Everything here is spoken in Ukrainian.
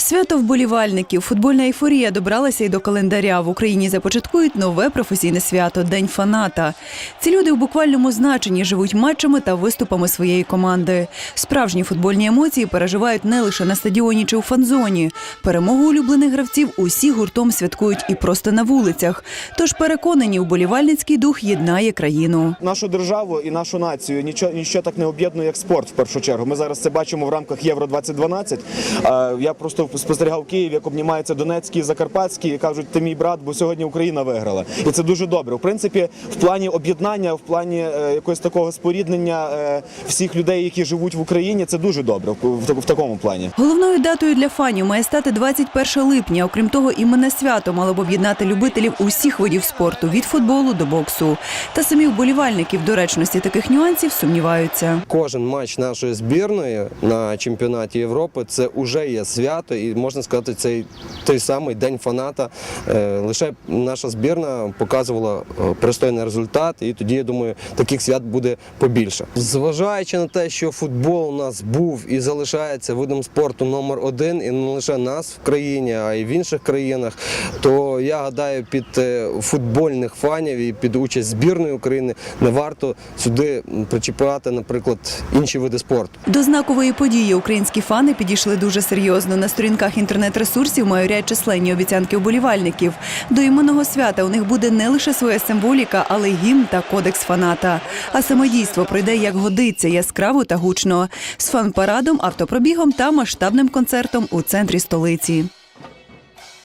Свято вболівальників. Футбольна ейфорія добралася й до календаря. В Україні започаткують нове професійне свято День фаната. Ці люди у буквальному значенні живуть матчами та виступами своєї команди. Справжні футбольні емоції переживають не лише на стадіоні чи у фан-зоні. Перемогу улюблених гравців усі гуртом святкують і просто на вулицях. Тож переконані, вболівальницький дух єднає країну. Нашу державу і нашу націю нічого, нічого так не об'єднує, як спорт в першу чергу. Ми зараз це бачимо в рамках Євро 2012 Е, Я просто спостерігав в Києві, як обнімаються Донецькі і Закарпатські, і кажуть, ти мій брат, бо сьогодні Україна виграла. І це дуже добре. В принципі, в плані об'єднання, в плані е, якогось такого споріднення е, всіх людей, які живуть в Україні, це дуже добре в, такому плані. Головною датою для фанів має стати 21 липня. Окрім того, іменне свято мало б об'єднати любителів усіх видів спорту від футболу до боксу. Та самі вболівальники в доречності таких нюансів сумніваються. Кожен матч нашої збірної на чемпіонаті Європи це вже є свято, і можна сказати, цей той самий день фаната. Е, Лише наша збірна показувала е, пристойний результат, і тоді я думаю, таких свят буде побільше. Зважаючи на те, що футбол у нас був і залишається видом спорту номер один, і не лише нас в країні, а й в інших країнах, то я гадаю, під е, футбольних фанів і під участь збірної України не варто сюди причіпати, наприклад, інші види спорту. До знакової події українські фани підійшли дуже серйозно. Сторінках інтернет-ресурсів майорять численні обіцянки вболівальників. До іменного свята у них буде не лише своя символіка, але й гімн та кодекс фаната. А самодійство пройде як годиться, яскраво та гучно з фан-парадом, автопробігом та масштабним концертом у центрі столиці.